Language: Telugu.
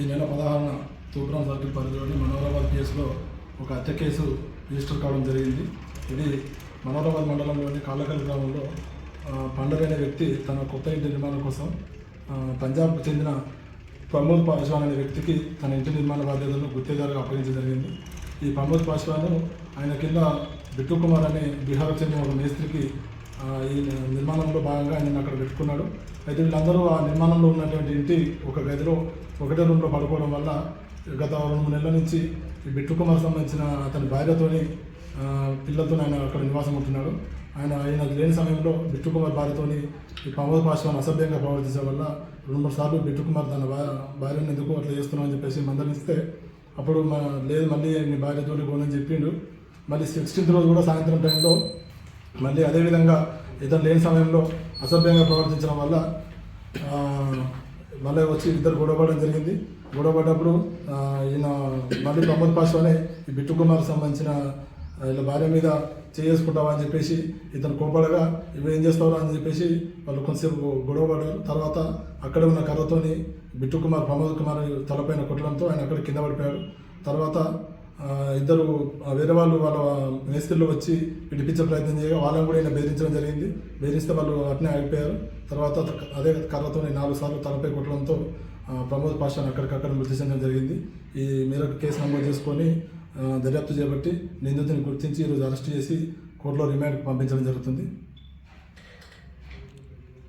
ఈ నెల పదహారున తూప్రం సర్కిల్ పరిధిలోని మనోహరాబాద్ కేసులో ఒక హత్య కేసు రిజిస్టర్ కావడం జరిగింది. ఇది మనోహరాబాద్ మండలంలోని కాళ్ళకల్ గ్రామంలో పండగ అనే వ్యక్తి తన కొత్త ఇంటి నిర్మాణం కోసం పంజాబ్కు చెందిన ప్రమోద్ పాశ్వాన్ అనే వ్యక్తికి తన ఇంటి నిర్మాణ బాధ్యతలను గుత్తేదారుగా అప్పగించడం జరిగింది. ఈ ప్రమోద్ పాశ్వాను ఆయన కింద బిట్టు కుమార్ అనే బీహార్కు చెందిన ఒక మేస్త్రికి ఈ నిర్మాణంలో భాగంగా ఆయన అక్కడ పెట్టుకున్నాడు. అయితే వీళ్ళందరూ ఆ నిర్మాణంలో ఉన్నటువంటి ఇంటి ఒక గదిలో ఒకటే రూమ్లో పడుకోవడం వల్ల గత రెండు మూడు నెలల నుంచి ఈ బిట్టు కుమార్ సంబంధించిన అతని భార్యతోని పిల్లలతో ఆయన అక్కడ నివాసం ఉంటున్నాడు. ఆయన ఆయన లేని సమయంలో బిట్టు కుమార్ భార్యతోని ఈ ప్రమోద్ పాశ్వాన్ని అసభ్యంగా ప్రవర్తించడం వల్ల రెండు మూడు సార్లు బిట్టు కుమార్ తన భార్య భార్యను ఎందుకు అట్లా చేస్తున్నావు అని చెప్పేసి మందలిస్తే అప్పుడు మా లేదు మళ్ళీ మీ భార్యతో పోనని చెప్పిండు. మళ్ళీ సిక్స్టీన్త్ రోజు కూడా సాయంత్రం టైంలో మళ్ళీ అదేవిధంగా ఇద్దరు లేని సమయంలో అసభ్యంగా ప్రవర్తించడం వల్ల మళ్ళీ వచ్చి ఇద్దరు గొడవపడడం జరిగింది. గొడవపడ్డప్పుడు ఈయన మళ్ళీ ప్రమోద్ పాస్వానే ఈ బిట్టు కుమార్ సంబంధించిన వీళ్ళ భార్య మీద చేసుకుంటావా అని చెప్పేసి ఇతను కోపడగా ఇవి ఏం చేస్తావు అని చెప్పేసి వాళ్ళు కొంతసేపు గొడవ పడ్డారు తర్వాత అక్కడ ఉన్న కర్రతోని బిట్టు కుమార్ ప్రమోద్ కుమార్ తలపైన కొట్టడంతో ఆయన అక్కడ కింద పడిపోయాడు తర్వాత ఇద్దరు వేరే వాళ్ళు వాళ్ళ మేస్త్రిలో వచ్చి విడిపించే ప్రయత్నం చేయగా వాళ్ళని కూడా ఈయన బెదిరించడం జరిగింది. బెదిరిస్తే వాళ్ళు అట్నే ఆగిపోయారు. తర్వాత అదే కర్రతో నాలుగు సార్లు తలపై కొట్టడంతో ప్రమోద్ పాషాను అక్కడికక్కడ మృతి చెందడం జరిగింది. ఈ మేరకు కేసు నమోదు చేసుకొని దర్యాప్తు చేపట్టి నిందితుని గుర్తించి ఈరోజు అరెస్ట్ చేసి కోర్టులో రిమాండ్ పంపించడం జరుగుతుంది.